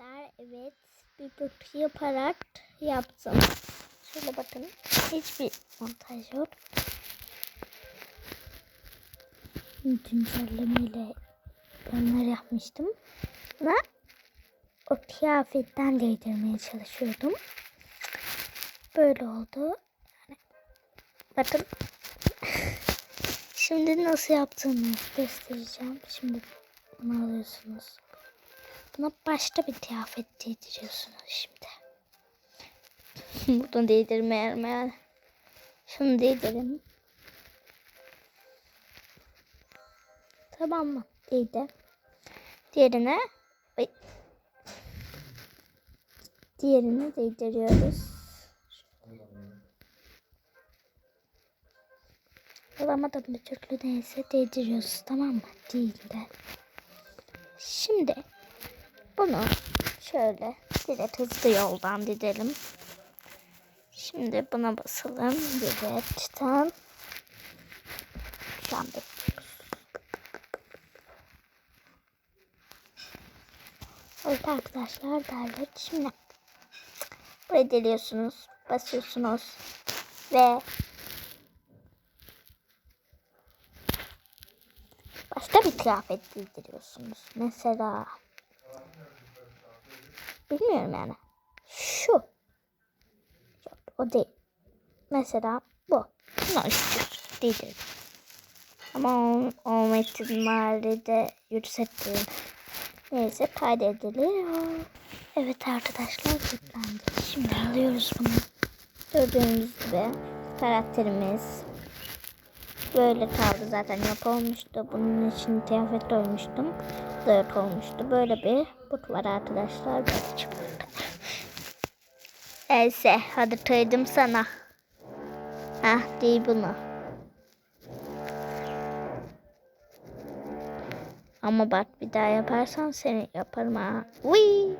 arkadaşlar evet bir bık yaparak yaptım. Şöyle bakın hiçbir montaj yok. Güncellemeyle onları yapmıştım. Ve o kıyafetten değdirmeye çalışıyordum. Böyle oldu. Bakın Şimdi nasıl yaptığımı göstereceğim. Şimdi bunu alıyorsunuz. Buna başka bir kıyafet giydiriyorsunuz şimdi. Bunu değdirmeyelim yani. Şunu değdirelim. Tamam mı? Değdi. Diğerine Ay. Diğerini değdiriyoruz. Alamadım bir türlü neyse değdiriyoruz tamam mı? Değil de. Şimdi bunu şöyle direkt hızlı yoldan didelim. Şimdi buna basalım. Direkten. Şu an bekliyoruz. Evet arkadaşlar derler. Şimdi buraya deliyorsunuz. Basıyorsunuz. Ve başka bir kıyafet giydiriyorsunuz. Mesela bilmiyorum yani. Şu. Yok, o değil. Mesela bu. Bunu istiyoruz. Değildir. Ama olma ihtimali de yüksektir. Neyse kaydediliyor. Evet arkadaşlar yüklendi. Şimdi alıyoruz bunu. Gördüğünüz gibi karakterimiz Böyle kaldı zaten yap olmuştu. Bunun için kıyafet koymuştum. Dört olmuştu. Böyle bir but var arkadaşlar. Neyse hadi kıydım sana. Hah değil bunu. Ama bak bir daha yaparsan seni yaparım ha. Uy.